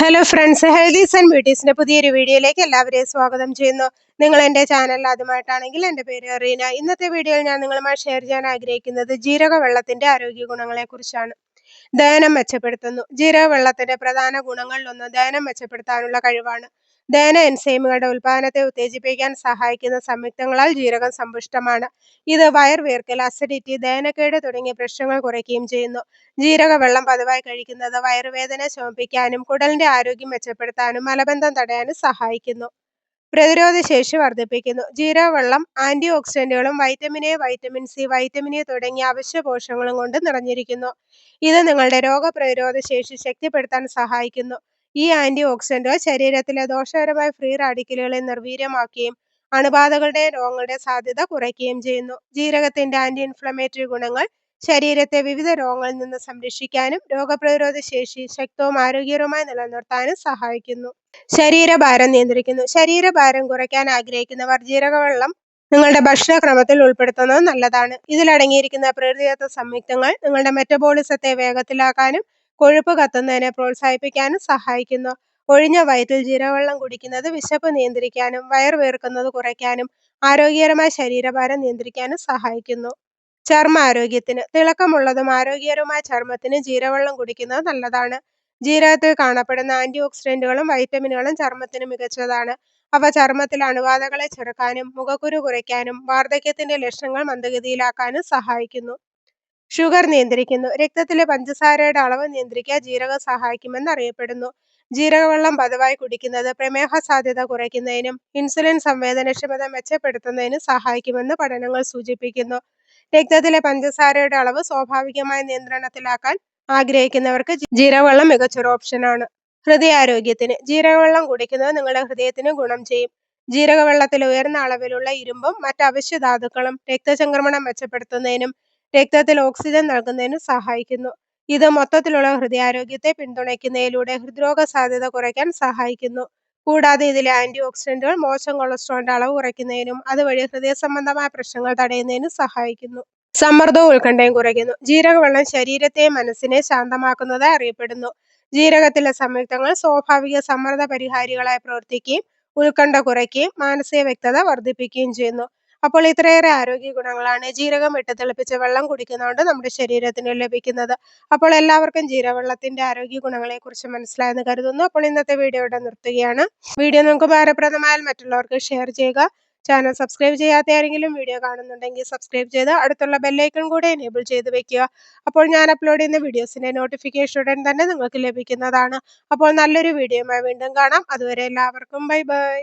Hello friends healthies and ബ്യൂട്ടീസിന്റെ പുതിയൊരു വീഡിയോയിലേക്ക് എല്ലാവരെയും സ്വാഗതം ചെയ്യുന്നു. നിങ്ങൾ എന്റെ ചാനൽ ആദ്യമായിട്ടാണെങ്കിൽ എന്റെ പേര് റീന. ഇന്നത്തെ വീഡിയോയിൽ ഞാൻ നിങ്ങളുമായി ഷെയർ ചെയ്യാൻ ആഗ്രഹിക്കുന്നത് ജീരക വെള്ളത്തിന്റെ ആരോഗ്യ ഗുണങ്ങളെക്കുറിച്ചാണ്. ദഹനം മെച്ചപ്പെടുത്തുന്നു. ജീരക വെള്ളത്തിന്റെ പ്രധാന ഗുണങ്ങളിലൊന്ന് ദഹനം മെച്ചപ്പെടുത്താനുള്ള കഴിവാണ്. ദഹന എൻസൈമുകളുടെ ഉൽപാദനത്തെ ഉത്തേജിപ്പിക്കാൻ സഹായിക്കുന്ന സംയുക്തങ്ങളാൽ ജീരകം സമ്പുഷ്ടമാണ്. ഇത് വയർവീർക്കൽ അസിഡിറ്റി ദഹനക്കേട് തുടങ്ങിയ പ്രശ്നങ്ങൾ കുറയ്ക്കുകയും ചെയ്യുന്നു. ജീരക വെള്ളം പതിവായി കഴിക്കുന്നത് വയറുവേദന ശമിപ്പിക്കാനും കുടലിന്റെ ആരോഗ്യം മെച്ചപ്പെടുത്താനും മലബന്ധം തടയാനും സഹായിക്കുന്നു. പ്രതിരോധ ശേഷി വർദ്ധിപ്പിക്കുന്നു. ജീരകവെള്ളം anti ഓക്സിഡന്റുകളും vitamin A vitamin C vitamin A തുടങ്ങിയ അവശ്യ പോഷകങ്ങളും കൊണ്ട് നിറഞ്ഞിരിക്കുന്നു. ഇത് നിങ്ങളുടെ രോഗപ്രതിരോധ ശേഷി ശക്തിപ്പെടുത്താൻ സഹായിക്കുന്നു. ഈ ആന്റി ഓക്സിഡന്റുകൾ ശരീരത്തിലെ ദോഷകരമായ ഫ്രീ റാഡിക്കലുകളെ നിർവീര്യമാക്കുകയും അണുബാധകളുടെ രോഗങ്ങളുടെ സാധ്യത കുറയ്ക്കുകയും ചെയ്യുന്നു. ജീരകത്തിന്റെ ആന്റി ഇൻഫ്ലമേറ്ററി ഗുണങ്ങൾ ശരീരത്തെ വിവിധ രോഗങ്ങളിൽ നിന്ന് സംരക്ഷിക്കാനും രോഗപ്രതിരോധ ശേഷി ശക്തവും ആരോഗ്യകരവുമായി നിലനിർത്താനും സഹായിക്കുന്നു. ശരീരഭാരം നിയന്ത്രിക്കുന്നു. ശരീരഭാരം കുറയ്ക്കാൻ ആഗ്രഹിക്കുന്നവർ ജീരകവെള്ളം നിങ്ങളുടെ ഭക്ഷണക്രമത്തിൽ ഉൾപ്പെടുത്തുന്നത് നല്ലതാണ്. ഇതിലടങ്ങിയിരിക്കുന്ന പ്രകൃതിദത്ത സംയുക്തങ്ങൾ നിങ്ങളുടെ മെറ്റബോളിസത്തെ വേഗത്തിലാക്കാനും കൊഴുപ്പ് കത്തുന്നതിനെ പ്രോത്സാഹിപ്പിക്കാനും സഹായിക്കുന്നു. ഒഴിഞ്ഞ വയറ്റിൽ ജീരകവെള്ളം കുടിക്കുന്നത് വിശപ്പ് നിയന്ത്രിക്കാനും വയർ വീർക്കുന്നത് കുറയ്ക്കാനും ആരോഗ്യകരമായ ശരീരഭാരം നിയന്ത്രിക്കാനും സഹായിക്കുന്നു. ചർമ്മ ആരോഗ്യത്തിന് തിളക്കമുള്ളതും ആരോഗ്യകരവുമായ ചർമ്മത്തിന് ജീരവെള്ളം കുടിക്കുന്നത് നല്ലതാണ്. ജീരകത്തിൽ കാണപ്പെടുന്ന ആന്റി ഓക്സിഡന്റുകളും വൈറ്റമിനുകളും ചർമ്മത്തിന് മികച്ചതാണ്. അവ ചർമ്മത്തിൽ അണുബാധകളെ ചെറുക്കാനും മുഖക്കുരു കുറയ്ക്കാനും വാർദ്ധക്യത്തിന്റെ ലക്ഷണങ്ങൾ മന്ദഗതിയിലാക്കാനും സഹായിക്കുന്നു. ഷുഗർ നിയന്ത്രിക്കുന്നു. രക്തത്തിലെ പഞ്ചസാരയുടെ അളവ് നിയന്ത്രിക്കാൻ ജീരകം സഹായിക്കുമെന്ന് അറിയപ്പെടുന്നു. ജീരകവെള്ളം പതിവായി കുടിക്കുന്നത് പ്രമേഹ സാധ്യത കുറയ്ക്കുന്നതിനും ഇൻസുലിൻ സംവേദനക്ഷമത മെച്ചപ്പെടുത്തുന്നതിനും സഹായിക്കുമെന്ന് പഠനങ്ങൾ സൂചിപ്പിക്കുന്നു. രക്തത്തിലെ പഞ്ചസാരയുടെ അളവ് സ്വാഭാവികമായ നിയന്ത്രണത്തിലാക്കാൻ ആഗ്രഹിക്കുന്നവർക്ക് ജീരകവെള്ളം മികച്ചൊരു ഓപ്ഷനാണ്. ഹൃദയാരോഗ്യത്തിന് ജീരകവെള്ളം കുടിക്കുന്നത് നിങ്ങളുടെ ഹൃദയത്തിന് ഗുണം ചെയ്യും. ജീരകവെള്ളത്തിൽ ഉയർന്ന അളവിലുള്ള ഇരുമ്പും മറ്റ് അവശ്യ ധാതുക്കളും രക്തചംക്രമണം മെച്ചപ്പെടുത്തുന്നതിനും രക്തത്തിൽ ഓക്സിജൻ നൽകുന്നതിന് സഹായിക്കുന്നു. ഇത് മൊത്തത്തിലുള്ള ഹൃദയാരോഗ്യത്തെ പിന്തുണയ്ക്കുന്നതിലൂടെ ഹൃദ്രോഗ സാധ്യത കുറയ്ക്കാൻ സഹായിക്കുന്നു. കൂടാതെ ഇതിലെ ആന്റി ഓക്സിഡന്റുകൾ മോശം കൊളസ്ട്രോളിന്റെ അളവ് കുറയ്ക്കുന്നതിനും അതുവഴി ഹൃദയ സംബന്ധമായ പ്രശ്നങ്ങൾ തടയുന്നതിനും സഹായിക്കുന്നു. സമ്മർദ്ദവും ഉത്കണ്ഠയും കുറയ്ക്കുന്നു. ജീരകവെള്ളം ശരീരത്തെയും മനസ്സിനെ ശാന്തമാക്കുന്നതായി അറിയപ്പെടുന്നു. ജീരകത്തിലെ സംയുക്തങ്ങൾ സ്വാഭാവിക സമ്മർദ്ദ പരിഹാരികളായി പ്രവർത്തിക്കുകയും ഉത്കണ്ഠ കുറയ്ക്കുകയും മാനസിക വ്യക്തത വർദ്ധിപ്പിക്കുകയും ചെയ്യുന്നു. അപ്പോൾ ഇത്രയേറെ ആരോഗ്യ ഗുണങ്ങളാണ് ജീരകം ഇട്ട് തിളപ്പിച്ച വെള്ളം കുടിക്കുന്നതുകൊണ്ട് നമ്മുടെ ശരീരത്തിന് ലഭിക്കുന്നത്. അപ്പോൾ എല്ലാവർക്കും ജീരവെള്ളത്തിന്റെ ആരോഗ്യ ഗുണങ്ങളെക്കുറിച്ച് മനസ്സിലായെന്ന് കരുതുന്നു. അപ്പോൾ ഇന്നത്തെ വീഡിയോ ഇവിടെ നിർത്തുകയാണ്. വീഡിയോ നമുക്ക് ഉപകാരപ്രദമായാൽ മറ്റുള്ളവർക്ക് ഷെയർ ചെയ്യുക. ചാനൽ സബ്സ്ക്രൈബ് ചെയ്യാത്ത ആരെങ്കിലും വീഡിയോ കാണുന്നുണ്ടെങ്കിൽ സബ്സ്ക്രൈബ് ചെയ്ത് അടുത്തുള്ള ബെല്ലൈക്കൺ കൂടെ എനേബിൾ ചെയ്ത് വെക്കുക. അപ്പോൾ ഞാൻ അപ്ലോഡ് ചെയ്യുന്ന വീഡിയോസിന്റെ നോട്ടിഫിക്കേഷൻ ഉടൻ തന്നെ നിങ്ങൾക്ക് ലഭിക്കുന്നതാണ്. അപ്പോൾ നല്ലൊരു വീഡിയോയുമായി വീണ്ടും കാണാം. അതുവരെ എല്ലാവർക്കും ബൈ ബൈ.